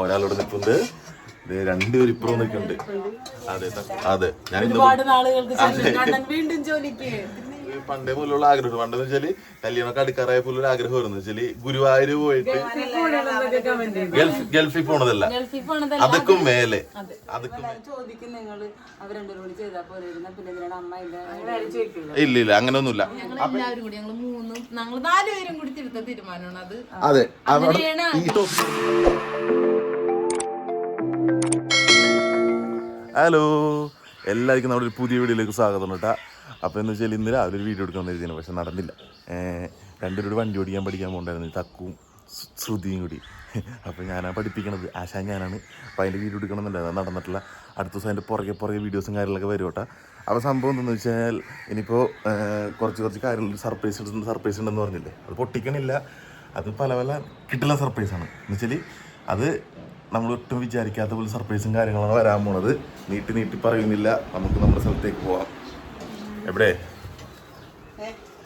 ഒരാളോട് നിൽപ്പുണ്ട് ദേ രണ്ടുപേരും ഇപ്പുറം നിൽക്കുന്നുണ്ട് അതെ അതെ. ഞാൻ പണ്ടേ പോലുള്ള ആഗ്രഹം പണ്ടെന്ന് വെച്ചാൽ കല്യാണമൊക്കെ അടുക്കാറായ പോലുള്ള ആഗ്രഹം വരുന്നത് വെച്ചാൽ ഗുരുവായൂര് പോയിട്ട് ഗൾഫ് ഗൾഫിൽ പോണതല്ല. അതൊക്കെ മേലെ. അതൊക്കെ ഇല്ല ചോദിക്കും നിങ്ങൾ അവർ രണ്ടുപേരും കൂടി ഹലോ എല്ലാവർക്കും നമ്മുടെ ഒരു പുതിയ വീഡിയോയിലേക്ക് സ്വാഗതം കേട്ടാ. അപ്പോൾ എന്ന് വെച്ചാൽ ഇന്ന് രാവിലെ ഒരു വീഡിയോ എടുക്കാൻ വെച്ചിരുന്നു പക്ഷെ നടന്നില്ല. രണ്ടുപേരോട് വണ്ടി ഓടിക്കാൻ പഠിക്കാൻ പോകണ്ടായിരുന്നു. തക്കും ശ്രു- ശ്രുതിയും കൂടി. അപ്പോൾ ഞാനാ പഠിപ്പിക്കണത്. ആശാൻ ഞാനാണ്. അപ്പോൾ അതിന്റെ വീഡിയോ എടുക്കണമെന്നുണ്ടായിരുന്നു നടന്നിട്ടില്ല. അടുത്ത ദിവസം അതിന്റെ പുറകെ പുറകെ വീഡിയോസും കാര്യങ്ങളൊക്കെ വരും കേട്ടോ. അപ്പോൾ സംഭവം എന്താണെന്ന് വെച്ചാൽ ഇനിയിപ്പോൾ കുറച്ച് കുറച്ച് കാര്യങ്ങൾ സർപ്രൈസ് ഉണ്ട് സർപ്രൈസ് ഉണ്ടെന്ന് പറഞ്ഞില്ലേ? അത് പൊട്ടിക്കണില്ല. അത് പല പല കിട്ടുന്ന സർപ്രൈസാണ് എന്ന് വെച്ചാൽ അത് നമ്മൾ ഒട്ടും വിചാരിക്കാത്ത പോലെ സർപ്രൈസും കാര്യങ്ങളാണ് വരാൻ പോണത്. നീട്ടി നീട്ടി പറയുന്നില്ല. നമുക്ക് നമ്മുടെ സ്ഥലത്തേക്ക് പോവാം. എവിടെ?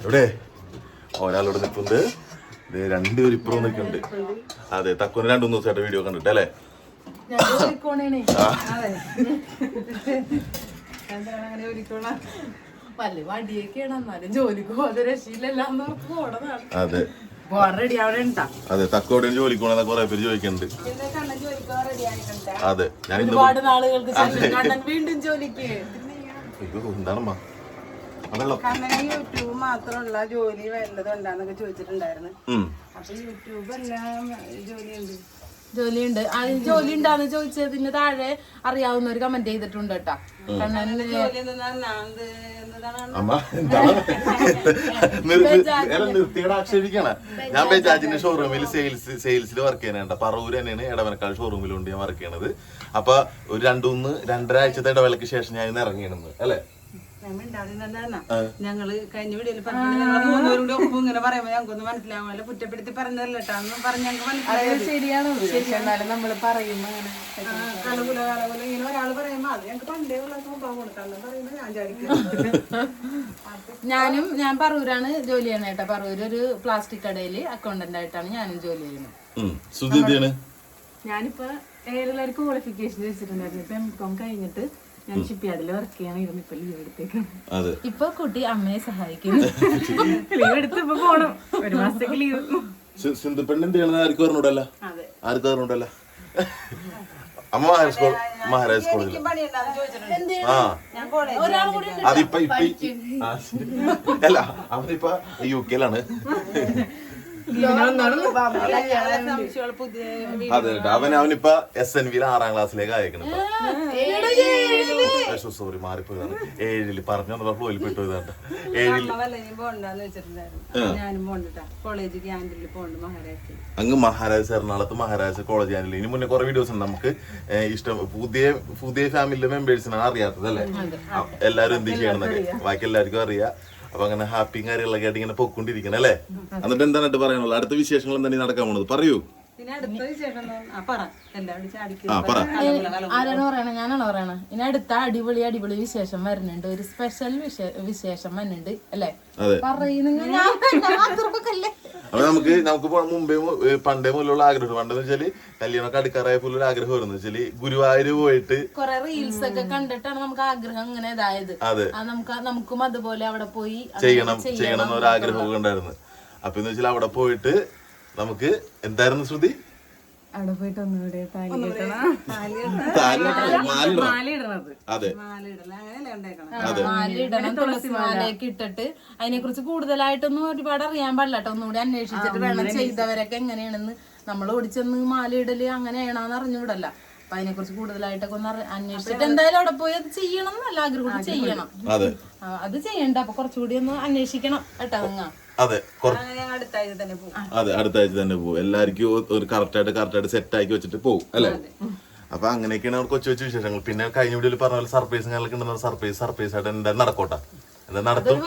എവിടെ? ഒരാളോട് നിൽക്കുന്നുണ്ട് ദേ രണ്ടുപേരും ഇപ്പുറം നിൽക്കുന്നുണ്ട് അതെ തക്കുന് രണ്ടു മൂന്ന് ദിവസമായിട്ട് വീഡിയോ കണ്ടിട്ട് അല്ലേ? അതെ. അതെ തക്കോടെ ജോലിക്ക് കൊറേ കുറെ പേര് ചോദിക്കുന്നുണ്ട്. അതെ ഞാൻ ഒരുപാട് നാളുകൾക്ക് ശേഷം കണ്ണൻ വീണ്ടും ജോലിക്ക്. അയ്യോ, എന്താണമ്മ? കണ്ണന് യൂട്യൂബ് മാത്രമുള്ള ജോലി വല്ലതും ഉണ്ടാന്നൊക്കെ ചോദിച്ചിട്ടുണ്ടായിരുന്നു. അപ്പൊ യൂട്യൂബ് എല്ലാം ജോലിയുണ്ട്. ജോലിയുണ്ട്. ആ ജോലി ഉണ്ടാന്ന് ചോദിച്ചതിന് താഴെ അറിയാവുന്ന ഒരു കമന്റ് ചെയ്തിട്ടുണ്ട് കേട്ടാ. അമ്മ നിർത്തിയുടെ ആക്ഷേപിക്കണ. ഞാൻ ബജാജിന്റെ ഷോറൂമിൽ സെയിൽസ് സെയിൽസിൽ വർക്ക് ചെയ്യാനുണ്ട് പറവൂർ തന്നെയാണ് ഇടവനക്കാട് ഷോറൂമിലുണ്ട് ഞാൻ വർക്ക് ചെയ്യണത്. അപ്പൊ ഒരു രണ്ടുമൂന്ന് രണ്ടര ആഴ്ചത്തെ ഇടവേളക്ക് ശേഷം ഞാൻ ഇന്ന് ഇറങ്ങിയിരുന്നു അല്ലേ? ഞങ്ങൾ കഴിഞ്ഞ വീഡിയോയിൽ പറഞ്ഞു ഞങ്ങൾ മൂന്നുപേരും ഒപ്പം ഇങ്ങനെ പറയുമ്പോ ഞങ്ങൾക്കൊന്നും മനസ്സിലാവില്ല കുറ്റപ്പെടുത്തി പറഞ്ഞതല്ല കേട്ടോ അന്ന് പറഞ്ഞ് ഞങ്ങൾക്ക് മനസ്സിലായത് ശരിയാണ്. എന്നാലും നമ്മൾ പറയുമ്പോ അങ്ങനെ കലകുല കലകുല. ഇങ്ങനെ ഒരാൾ പറയുമ്പോ അത് ഞങ്ങൾക്ക് പണ്ടേ ഉള്ള സ്വഭാവം കൊടുക്കണം പറയുമ്പോ ഞാൻ ചാടിക്കും ഞാനും ഞാൻ പറവൂരാണ് ജോലി ചെയ്യണ കേട്ടോ പറവൂര് ഒരു പ്ലാസ്റ്റിക് കടയിൽ അക്കൗണ്ടന്റ് ആയിട്ടാണ് ഞാനും ജോലി ചെയ്യുന്നത്. ഞാനിപ്പോ ഏതെല്ലാവർക്കും ക്വാളിഫിക്കേഷൻ വെച്ചിട്ടുണ്ടായിരുന്നു. ഇപ്പൊ എം കോം കഴിഞ്ഞിട്ട് ഞാൻ വർക്ക് ഇപ്പൊ ലീവ് എടുത്തേക്കാണ്. അതെ. ഇപ്പൊ കുട്ടി അമ്മയെ സഹായിക്കുന്നു ലീവ് എടുത്ത് ഇപ്പൊ പോണം. ഒരു മാസത്തേക്ക് ലീവ് സിന്ധു ആർക്കും ആർക്കും അമ്മ ഹൈസ്കൂൾ മഹാരാജ് സ്കൂളിൽ ആ. അതിപ്പോ ഇപ്പൊ. അല്ല അവനിപ്പോ യു കെയിലാണ്. അതെ. അവൻ അവനിപ്പ എസ് എൻ വിയിൽ ആറാം ക്ലാസ്സിലേക്ക് അയക്കണം സോറി മാറിപ്പോയതാണ്. ഏഴിൽ പറഞ്ഞു വന്നപ്പോ ഫ്ലോയിൽ പെട്ടു പോയതാണ് ഏഴിൽ അങ്ങ് മഹാരാജ് എറണാകുളത്ത് മഹാരാജ് കോളേജ് ആനിൽ ഇനി മുന്നേ കുറെ വീഡിയോസ് ഉണ്ട് നമുക്ക്. ഇഷ്ടം പുതിയ പുതിയ ഫാമിലിയിലെ മെമ്പേഴ്സിനാണ് അറിയാത്തത് അല്ലെ? എല്ലാരും എന്ത് ചെയ്യണം ബാക്കി എല്ലാവർക്കും അറിയാം. അപ്പൊ അങ്ങനെ ഹാപ്പിയും കാര്യങ്ങളൊക്കെ ആയിട്ട് ഇങ്ങനെ പൊക്കൊണ്ടിരിക്കണം അല്ലേ? എന്നിട്ട് എന്താണ് പറയാനുള്ളത്? അടുത്ത വിശേഷങ്ങൾ എന്താണ് നടക്കാൻ പോണത്? പറയൂ. പിന്നെ അടുത്ത വിശേഷം ആ പറ. എല്ലാവരും ചാടിക്കും ആ പറ. ആരാണ് പറയണത് ഞാനാണോ ഇനി അടുത്ത അടിപൊളി അടിപൊളി വിശേഷം വരുന്നുണ്ട്. ഒരു സ്പെഷ്യൽ വിശേഷം വരുന്നുണ്ട്. അല്ലേ? അപ്പൊ നമുക്ക് നമുക്ക് മുമ്പേ പണ്ടേ മുതലുള്ള ആഗ്രഹം. പണ്ടെന്ന് വെച്ചാൽ കല്യാണമൊക്കെ അടുക്കാറായ പോലുള്ള ആഗ്രഹം വരുന്നത് വെച്ചാൽ ഗുരുവായൂർ പോയിട്ട് കൊറേ റീൽസ് ഒക്കെ കണ്ടിട്ടാണ് നമുക്ക് ആഗ്രഹം ഇങ്ങനെ ഇതായത്. നമുക്ക് നമുക്കും അതുപോലെ അവിടെ പോയി ചെയ്യണം ചെയ്യണം എന്നൊരു ആഗ്രഹമൊക്കെ ഉണ്ടായിരുന്നു. അപ്പൊ എന്ന് വെച്ചാൽ അവിടെ പോയിട്ട് നമുക്ക് എന്തായിരുന്നു ശ്രുതി? അവിടെ പോയിട്ട് ഒന്നുകൂടെ അതെ. ഇട്ടിട്ട് അതിനെ കുറിച്ച് കൂടുതലായിട്ടൊന്നും ഒരുപാട് അറിയാൻ പാടില്ല കേട്ടോ. ഒന്നുകൂടി അന്വേഷിച്ചിട്ട് വേണം ചെയ്തവരൊക്കെ എങ്ങനെയാണെന്ന് നമ്മൾ ഓടിച്ചെന്ന് മാല ഇടൽ അങ്ങനെയാണെന്ന് അറിഞ്ഞുവിടല്ല അപ്പൊ അതിനെ കുറിച്ച് കൂടുതലായിട്ടൊക്കെ ഒന്ന് അന്വേഷിച്ചിട്ട് എന്തായാലും അവിടെ പോയി അത് ചെയ്യണം എന്നല്ല ആഗ്രഹം ചെയ്യണം. അതെ. അത് ചെയ്യണ്ട. അപ്പൊ കുറച്ചുകൂടി ഒന്ന് അന്വേഷിക്കണം കേട്ടോ നിങ്ങ അതെ കുറ- അങ്ങനെ ഞങ്ങൾ തന്നെ പോകും. അതെ അടുത്ത ആഴ്ച തന്നെ പോകും. എല്ലാവർക്കും ഒരു കറക്റ്റായിട്ട് കറക്റ്റായിട്ട് സെറ്റ് ആക്കി വെച്ചിട്ട് പോകും അല്ലേ? അപ്പൊ അങ്ങനെയൊക്കെയാണ് അവിടെ കൊച്ചു കൊച്ചു വിശേഷങ്ങൾ. പിന്നെ കഴിഞ്ഞ വീഡിയോയിൽ പറഞ്ഞ പോലെ സർപ്രൈസ് ഞങ്ങൾക്ക് ഉണ്ടെന്ന് സർപ്രൈസ് സർപ്രൈസ് ആയിട്ട് എന്താ നടക്കോട്ടെ? എന്താ നടത്തും?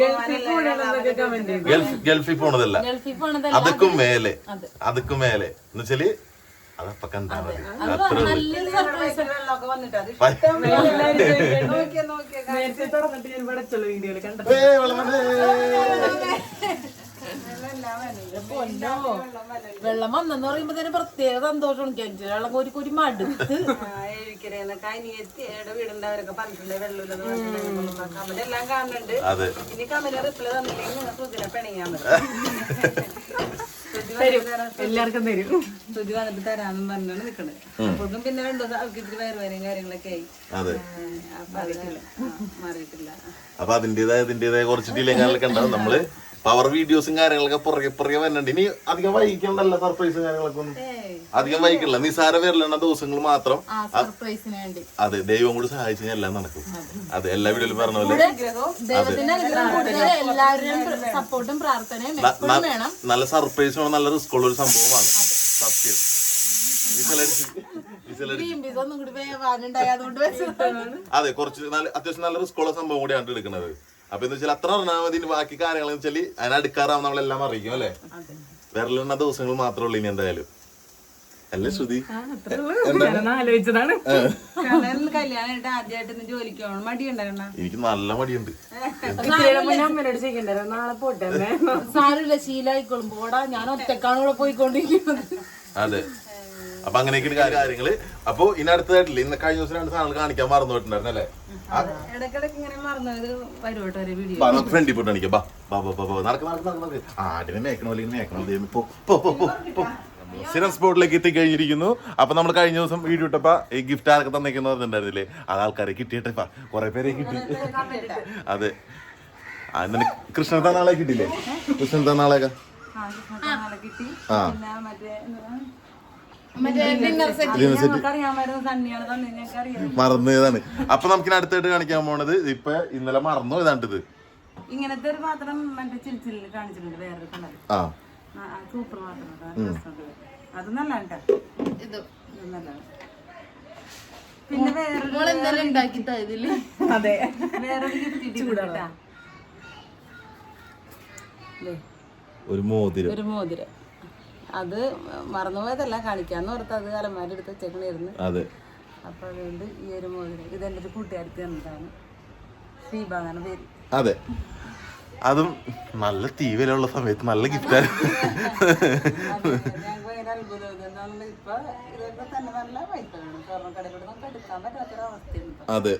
ഗൾഫിൽ പോണതല്ല. ഗൾഫിൽ പോണതല്ല. അതൊക്കെ മേലെ. അതൊക്കെ മേലെ. എന്നുവെച്ചാൽ അതപ്പൊ കണ്ടാ മതി. അത്രേ ഉള്ളൂ. നല്ലൊരു സർപ്രൈസ് വെള്ളമൊക്കെ വന്നിട്ട്. അത് ബൈ. നോക്കിയാ നോക്കിയാ നേരത്തെ തുറന്നിട്ട് ഞാൻ ഇവിടെ വീഡിയോയിൽ കണ്ടത് ഏയ് വെള്ളം വന്നെന്ന് പറയുമ്പോ തന്നെ പ്രത്യേക സന്തോഷമാണ്. കിണറ്റിൽ വെള്ളം കോരി കോരി മടുത്ത്. അനിയത്തിയുടെ വീടുണ്ടവരൊക്കെ പറഞ്ഞിട്ടുണ്ട് വെള്ളമില്ലെന്ന് പറഞ്ഞിട്ടുണ്ടെങ്കിൽ കമന്റ് കാണുന്നുണ്ട്. അതെ. ഇനി കമന്റ് റിപ്ലൈ തന്നില്ലെങ്കിൽ നിങ്ങൾ സുധിനെ എല്ലാവർക്കും തരും. സുധി വന്നിട്ട് തരാന്നും പറഞ്ഞാണ് നിക്കണത് അപ്പോഴും പിന്നെ രണ്ടു ദിവസം അവർക്ക് ഇത്തിരി വയറുവേനയും കാര്യങ്ങളൊക്കെ ആയി. അതെ. അപ്പൊ അത് മാറിയിട്ടില്ല. അപ്പൊ അതിന്റേതായ അതിന്റേതായ കുറച്ച് ഡീലേ കാര്യങ്ങളൊക്കെ ഉണ്ടാവും. നമ്മൾ പവർ വീഡിയോസും കാര്യങ്ങളൊക്കെ പുറകെ പുറകെ വരുന്നുണ്ട്. ഇനി അധികം വൈകിക്കണ്ടല്ല സർപ്രൈസും കാര്യങ്ങളൊക്കെ ഒന്നും? അധികം വൈകിക്കില്ല നിസാര വരലെണ്ണ ദിവസങ്ങൾ മാത്രം. സർപ്രൈസിന് വേണ്ടി. അതെ ദൈവം കൂടി സഹായിച്ചു കഴിഞ്ഞാൽ എല്ലാം നടക്കും. അതെ. എല്ലാ വീഡിയോയിലും പറഞ്ഞ പോലെ. ദൈവത്തിന്റെ അനുഗ്രഹം കൂടുതൽ സപ്പോർട്ടും പ്രാർത്ഥനയും വേണം. നല്ല സർപ്രൈസ് നല്ല റിസ്ക് ഉള്ള ഒരു സംഭവമാണ് സത്യം. അതെ കുറച്ച് നല്ല അത്യാവശ്യം നല്ല റിസ്ക് ഉള്ള സംഭവം കൂടിയാണ് എടുക്കുന്നത്. അപ്പൊ എന്ന് വെച്ചാൽ അത്ര പറഞ്ഞാൽ മതി ഇനി ബാക്കി കാര്യങ്ങൾ വെച്ചാൽ അതിനെ അടുക്കാറാവും നമ്മളെല്ലാം അറിയിക്കും അല്ലേ? വിരലെണ്ണ ദിവസങ്ങൾ മാത്രമേ ഉള്ളൂ ഇനി എന്തായാലും. അല്ലേ ശ്രുതി? എനിക്ക് നല്ല മടിയുണ്ട്. ഞാൻ ഒറ്റക്കാണ് ഇവിടെ പോയിക്കൊണ്ടിരിക്കുന്നത്. അതെ. അപ്പൊ അങ്ങനെയൊക്കെയാണ് കാര്യ- കാര്യങ്ങൾ. അപ്പൊ ഇനി അടുത്തതായിട്ടില്ല? ഇന്ന് കഴിഞ്ഞ ദിവസം രണ്ട് സാധനങ്ങൾ കാണിക്കാൻ മറന്നു പോയിട്ടുണ്ടായിരുന്നു അല്ലേ ഇടക്കിടക്ക് ഇങ്ങനെ മറന്നു ഒരു വീഡിയോ ബാ, നമുക്ക് ഫ്രണ്ടിൽ പോയിട്ട് കാണിക്കാം. ബാ ബാ ബാ ബാ, നടക്ക് നടക്ക് നടക്ക് ആടിനെ മേക്കണോ അല്ലെങ്കിൽ മേക്കണോ? ദൈവമേ, പോ പോ പോ പോ സ്ഥിരം സ്പോട്ടിലേക്ക് എത്തിക്കഴിഞ്ഞിരിക്കുന്നു. അപ്പൊ നമ്മൾ കഴിഞ്ഞ ദിവസം വീഡിയോ ഇട്ടപ്പോ ഈ ഗിഫ്റ്റ് ആരൊക്കെ തന്നേക്കുന്ന പറഞ്ഞിട്ടുണ്ടായിരുന്നില്ലേ? അത് ആൾക്കാരെ കിട്ടിയിട്ടപ്പാ കുറെ പേരെ കിട്ടി. അതെ. അതിന് കൃഷ്ണൻ തന്നാളെ കിട്ടിയില്ലേ? കൃഷ്ണൻ തന്നാളെ നാളെ കിട്ടി. ആ. മറന്നതാണ്. അപ്പൊ നമുക്ക് അടുത്തായിട്ട് കാണിക്കാൻ പോണത് ഇപ്പൊ ഇന്നലെ മറന്നു ഇതാണ്ടിത് ഇങ്ങനത്തെ ഒരു പാത്രം മറ്റേ ചിരിച്ചിലിൽ കാണിച്ചിട്ടുണ്ട് വേറൊരു കളർ ആ. സൂപ്പർ പാത്രം അത് നല്ല ഇത്. നല്ലതാണ്. പിന്നെ വേറൊരു ഉണ്ടാക്കി അതെ. വേറൊരു ഗിഫ്റ്റ് ചൂടാട്ടാ ഒരു മോതിരം. ഒരു മോതിരം. അത് മറന്നുപോയതല്ല കാണിക്കാന്ന് ഓർത്ത് അത് അലമാരി എടുത്ത് വെച്ചേക്കണായിരുന്നു. അതെ. അപ്പൊ അതുകൊണ്ട് ഈ ഒരു മോതിരം ഇത് എന്റെ ഒരു കൂട്ടുകാരത്തി തന്നതാണ്. എന്നാണ് പേര്. അതെ. അതും നല്ല തീവിലുള്ള സമയത്ത് നല്ല ഗിഫ്റ്റ് അതെ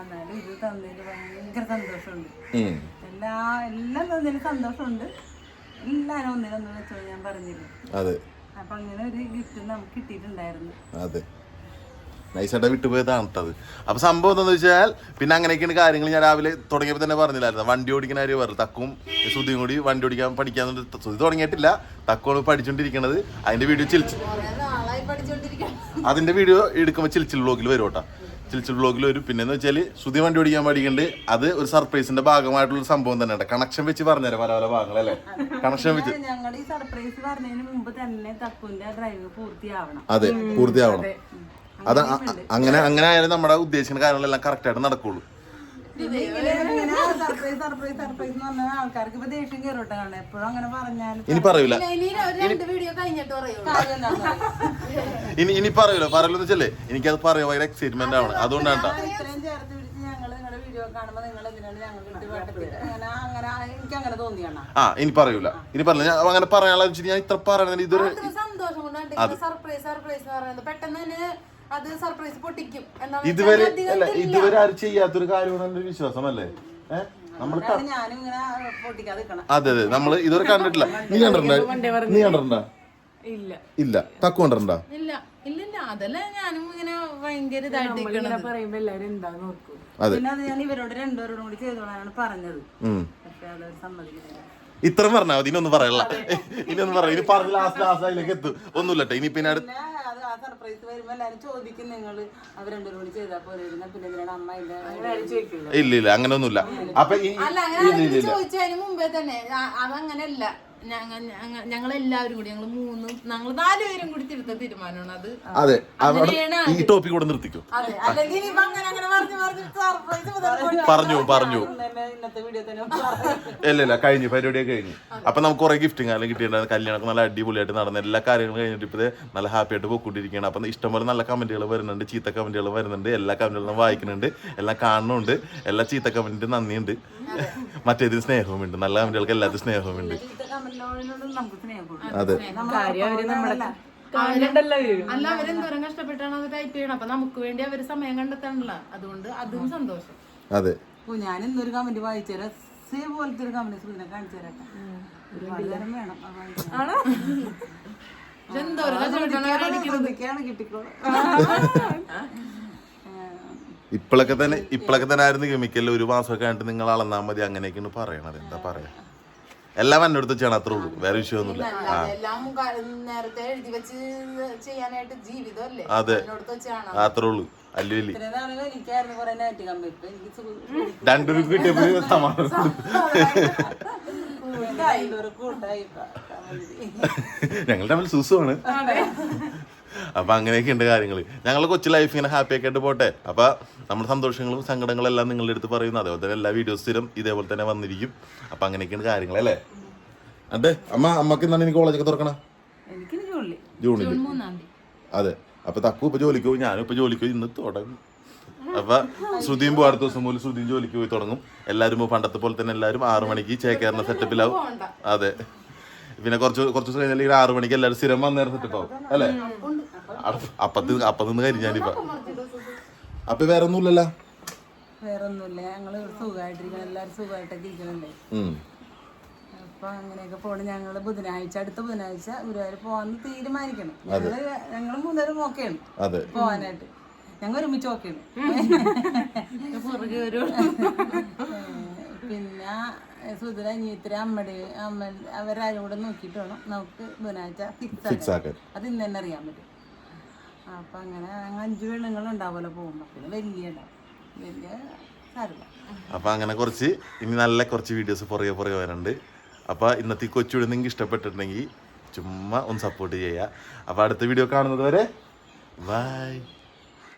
എന്നാലും ഇത് തന്നതിൽ ഭയങ്കര സന്തോഷമുണ്ട്. എല്ലാ എല്ലാം തന്നതിൽ സന്തോഷമുണ്ട്. എല്ലാവരും ഒന്നിനൊന്നും വെച്ചോ ഞാൻ പറഞ്ഞില്ല? അതെ. അപ്പൊ അങ്ങനെ ഒരു ഗിഫ്റ്റ് നമുക്ക് കിട്ടിയിട്ടുണ്ടായിരുന്നു. അതെ. നൈസായിട്ട് വിട്ടുപോയതാണ് കേട്ടത് അപ്പൊ സംഭവം എന്താന്ന് വെച്ചാൽ പിന്നെ അങ്ങനെയൊക്കെയാണ് കാര്യങ്ങൾ ഞാൻ രാവിലെ തുടങ്ങിയപ്പോൾ തന്നെ പറഞ്ഞില്ലായിരുന്നു. വണ്ടി ഓടിക്കുന്ന കാര്യം പറഞ്ഞു. തക്കും ശ്രുതിയും കൂടി വണ്ടി ഓടിക്കാൻ പഠിക്കാൻ ശ്രുതി തുടങ്ങിയിട്ടില്ല. തക്കുവാണ് പഠിച്ചോണ്ടിരിക്കണത്. അതിന്റെ വീഡിയോ ചിലച്ചു അതിന്റെ വീഡിയോ എടുക്കുമ്പോൾ ചിൽച്ചിൽ ബ്ലോഗിൽ വരും കേട്ടോ ചിൽച്ചിൽ ബ്ലോഗിൽ വരും. പിന്നെ എന്ന് വെച്ചാൽ ശ്രുതി വണ്ടി ഓടിക്കാൻ പഠിക്കുന്നുണ്ട് അത് ഒരു സർപ്രൈസിന്റെ ഭാഗമായിട്ടുള്ള ഒരു സംഭവം തന്നെയാണ് കണക്ഷൻ വെച്ച് പറഞ്ഞുതരാം പല പല ഭാഗങ്ങളല്ലേ കണക്ഷൻ വെച്ച്. ഞങ്ങളുടെ ഈ സർപ്രൈസ് പറഞ്ഞതിന് മുമ്പ് തന്നെ ഡ്രൈവ് പൂർത്തിയാവണം. അതെ പൂർത്തിയാവണം. അത്. അങ്ങനെ അങ്ങനെ ആയാലും നമ്മുടെ ഉദ്ദേശിക്കുന്ന കാര്യങ്ങളെല്ലാം കറക്റ്റായിട്ട് നടക്കുള്ളൂ. സർപ്രൈസ് സർപ്രൈസ് സർപ്രൈസ് എന്ന് പറഞ്ഞാൽ ആൾക്കാർക്ക് ഇപ്പൊ ദേഷ്യം കയറോട്ടെ കാണാൻ എപ്പോഴും അങ്ങനെ പറഞ്ഞാലും ഇനി പറയൂല. ഇനി ഒരു രണ്ട് വീഡിയോ കഴിഞ്ഞിട്ട്? ഇനി ഇനി പറയൂല. പറയൂല വെച്ചല്ലേ? എനിക്കത് പറയാൻ ഭയങ്കര എക്സൈറ്റ്മെന്റ് ആണ്. അതുകൊണ്ടാണ് ട്ടോ. ഇത്രയും ചേർത്ത് പിടിച്ച് ഞങ്ങൾ നിങ്ങളുടെ വീഡിയോ കാണുമ്പോൾ നിങ്ങൾ എന്തിനാണ് അങ്ങനെ അങ്ങനെ എനിക്ക് അങ്ങനെ തോന്നിയാണ് ആ ഇനി പറയൂല. ഇനി പറയില്ല ഞാൻ അങ്ങനെ പറയാനുള്ള വെച്ചിട്ട് ഞാൻ ഇത്ര പറയണത് ഇതൊരു സന്തോഷം കൊണ്ടാണ് സർപ്രൈസ് സർപ്രൈസ് എന്ന് പറയുന്നത്. പെട്ടെന്ന് തന്നെ അത് സർപ്രൈസ് പൊട്ടിക്കും. എന്നാണ് ഇതുവരെ അല്ല ഇതുവരെ ആരും ചെയ്യാത്തൊരു കാര്യമാണ് എന്റെ വിശ്വാസം അല്ലേ ഏഹ് നമ്മൾ അതെ അതെ. നമ്മൾ ഇതുവരെ കണ്ടിട്ടില്ല. നീ കണ്ടിട്ടുണ്ടോ? നീ കണ്ടിട്ടുണ്ടോ? ഇല്ല. ഇല്ല. തക്കു കണ്ടിട്ടുണ്ടോ? ഇല്ല. അതല്ല ഞാനും ഇങ്ങനെ ഭയങ്കര ഇതായിട്ട് നമ്മളിങ്ങനെ പറയുമ്പോ എല്ലാരും എന്താന്ന് ഓർക്കും അതെ. പിന്നെ അത് ഞാൻ ഇവരോട് രണ്ടുപേരോടും കൂടി ചെയ്തോളാനാണ് പറഞ്ഞത്. ഉം. പക്ഷെ അത് സമ്മതിക്കുന്നില്ല. ഇത്ര പറഞ്ഞാൽ മതി. ഇനൊന്നും പറയല്ല. ഇനൊന്നും പറയാം ഇനി പറഞ്ഞ ലാസ്റ്റ് ലാസ്റ്റ് അതിലേക്ക് എത്തും. ഒന്നുമില്ല ഇനി പിന്നെ അത് ആ സർപ്രൈസ് വരുമ്പോ എല്ലാരും ചോദിക്കും നിങ്ങൾ അവർ രണ്ടുപേരും കൂടി ചെയ്താൽ പോലെ പിന്നെ ഇതിനാണ് അമ്മ ഇല്ല ഇല്ല ഇല്ല അങ്ങനെ ഒന്നുമില്ല അപ്പൊ ഈ അല്ല അങ്ങനെ ആരെങ്കിലും ചോദിച്ചതിന് മുമ്പേ തന്നെ ആ- അതങ്ങനെയല്ല ഞങ്ങൾ എല്ലാവരും കൂടി ഞങ്ങൾ മൂന്നും ഞങ്ങൾ നാലുപേരും കൂടി തിരുത്ത തീരുമാനമാണ് അത്. അതെ. ഈ ടോപ്പിക് കൂടെ നിർത്തിക്കോ. അതെ. അല്ലെങ്കിൽ ഇനിയിപ്പോ അങ്ങനെ അങ്ങനെ പറഞ്ഞു പറഞ്ഞു സർപ്രൈസ് പറഞ്ഞു പറഞ്ഞു ഇന്നത്തെ വീഡിയോ തന്നെ പറയാം. ഇല്ല ഇല്ല കഴിഞ്ഞു പരിപാടിയൊക്കെ കഴിഞ്ഞു. അപ്പൊ നമുക്ക് കുറെ ഗിഫ്റ്റും കാലം കിട്ടിയിട്ടുണ്ടായിരുന്നു കല്യാണമൊക്കെ നല്ല അടിപൊളിയായിട്ട് നടന്ന എല്ലാ കാര്യങ്ങളും കഴിഞ്ഞിട്ട് ഇപ്പൊ നല്ല ഹാപ്പി ആയിട്ട് പോയിക്കൊണ്ടിരിക്കുകയാണ് അപ്പൊ ഇഷ്ടംപോലെ നല്ല കമന്റുകൾ വരുന്നുണ്ട്. ചീത്ത കമന്റുകൾ വരുന്നുണ്ട്. എല്ലാ കമന്റുകളും വായിക്കുന്നുണ്ട്. എല്ലാം കാണുന്നുണ്ട്. എല്ലാ ചീത്ത കമന്റിന്റെ നന്ദിയുണ്ട്. മറ്റേതിന് സ്നേഹവുമുണ്ട്. നല്ല കമന്റുകൾക്ക് എല്ലാത്തിനും സ്നേഹവുമുണ്ട്. അതെ. അല്ല അവരെന്തോരം കഷ്ടപ്പെട്ടാണ് അത് ടൈപ്പ് ചെയ്യണം അപ്പൊ നമുക്ക് വേണ്ടി അവർ സമയം കണ്ടെത്തണല്ലോ അതുകൊണ്ട് അതും സന്തോഷം. അതെ. ഓ ഞാൻ ഇന്നൊരു കമന്റ് വായിച്ചു സേവ് സേ പോലത്തെ ഒരു കമന്റ് സുഖിനെ കാണിച്ചു തരാം ഇപ്പളൊക്കെ വേണം. ഇപ്പോഴൊക്കെ തന്നെ ഇപ്പോഴൊക്കെ തന്നെ ആയിരുന്നു കെമിക്കലിൽ ഒരു മാസമൊക്കെ ആയിട്ട് നിങ്ങൾ അളന്നാൽ മതി. അങ്ങനെയൊക്കെയാണ് പറയണത്. എന്താ പറയാ? എല്ലാം എന്നെ അടുത്ത് ചെയ്യണം അത്രേ ഉള്ളൂ. വേറെ വിഷയമൊന്നുമില്ല ആ. എല്ലാം നേരത്തെ എഴുതി വെച്ച് ചെയ്യാനായിട്ട് ജീവിതമല്ലേ? അതെ. അത്രേ ഉള്ളൂ. അല്ലു ഇല്ല ഇത്രയും നാൾ എനിക്കായിരുന്നു കുറെ നെഗറ്റീവ് കമ്പി. ഇപ്പൊ എനിക്ക് സുഖം രണ്ടുപേർക്ക് കിട്ടിയപ്പോൾ സമാധാനം. കൂട്ടായി ഒരു കൂട്ടായി. ഇപ്പൊ comment. ഞങ്ങൾ തമ്മിൽ സുസുമാണ് അപ്പൊ അങ്ങനെയൊക്കെ ഉണ്ട് കാര്യങ്ങൾ ഞങ്ങൾ കൊച്ചു ലൈഫ് ഇങ്ങനെ ഹാപ്പി ഒക്കെ ആയിട്ട് പോട്ടെ. അപ്പൊ നമ്മുടെ സന്തോഷങ്ങളും സങ്കടങ്ങളും എല്ലാം നിങ്ങളുടെ അടുത്ത് പറയുന്നു. അതേപോലെ തന്നെ എല്ലാ വീഡിയോസ് സ്ഥിരം ഇതേപോലെ തന്നെ വന്നിരിക്കും. അപ്പൊ അങ്ങനെയൊക്കെയാണ് കാര്യങ്ങൾ അല്ലേ? അതെ അമ്മ അമ്മയ്ക്ക് എന്താണ് എനിക്ക് കോളേജൊക്കെ തുറക്കണം? ജൂണിൽ അതെ. അപ്പൊ തക്കു ഇപ്പൊ ജോലിക്ക് പോയി. ഞാനും ഇപ്പൊ ജോലിക്ക് പോയി. ഇന്ന് തുടങ്ങും. അപ്പൊ ശ്രുതിയും പോകും അടുത്ത ദിവസം മുതൽ ശ്രുതിയും ജോലിക്ക് പോയി തുടങ്ങും. എല്ലാവരും പണ്ടത്തെ പോലെ തന്നെ എല്ലാവരും ആറു മണിക്ക് ചേക്കേറുന്ന സെറ്റപ്പിലാവും അതെ. പിന്നെ കുറച്ച് കുറച്ച് കഴിഞ്ഞാൽ ആറു മണിക്ക് എല്ലാവരും സ്ഥിരം വന്നേരം സെറ്റപ്പ് ആവും. അല്ലേ? അപ്പത്ത് അപ്പത്ത് നിന്ന് കരിഞ്ഞാലിപ്പ അപ്പൊ വേറെ ഒന്നുമില്ലല്ലോ വേറെ ഒന്നുമില്ല ഞങ്ങൾ സുഖമായിട്ടിരിക്കണം എല്ലാരും സുഖമായിട്ടൊക്കെ ഇരിക്കണല്ലേ. അപ്പൊ അങ്ങനെയൊക്കെ പോണ് ഞങ്ങൾ ബുധനാഴ്ച അടുത്ത ബുധനാഴ്ച ഗുരുവായൂർ പോവാന്ന് തീരുമാനിക്കണം. ഞങ്ങൾ ഞങ്ങൾ മൂന്നേരം നോക്കുകയാണ് അതെ. പോവാനായിട്ട്. ഞങ്ങൾ ഒരുമിച്ച് പുറകെ പിന്നെ സുധര അനിയത്തിരി അമ്മയുടെ അമ്മ അവരാരും കൂടെ നോക്കിയിട്ട് വേണം. നമുക്ക് ബുധനാഴ്ച ഫിക്സ് ഫിക്സ് ആക്കാൻ. അത് ഇന്ന് തന്നെ അറിയാൻ പറ്റും. അപ്പൊ അങ്ങനെ ഞങ്ങൾ അഞ്ച് പെണ്ണുങ്ങൾ ഉണ്ടാവുമല്ലോ പോകുമ്പോ. പിന്നെ വലിയ വലിയ അപ്പൊ അങ്ങനെ കുറച്ച് ഇനി നല്ല കുറച്ച് വീഡിയോസ് പുറകെ പുറകെ വരാനുണ്ട് അപ്പൊ ഇന്നത്തെ കൊച്ചു കൊച്ചുകൂടി നിങ്ങൾക്ക് ഇഷ്ടപ്പെട്ടിട്ടുണ്ടെങ്കിൽ ചുമ്മാ ഒന്ന് സപ്പോർട്ട് ചെയ്യുക. അപ്പൊ അടുത്ത വീഡിയോ കാണുന്നത് വരെ ബൈ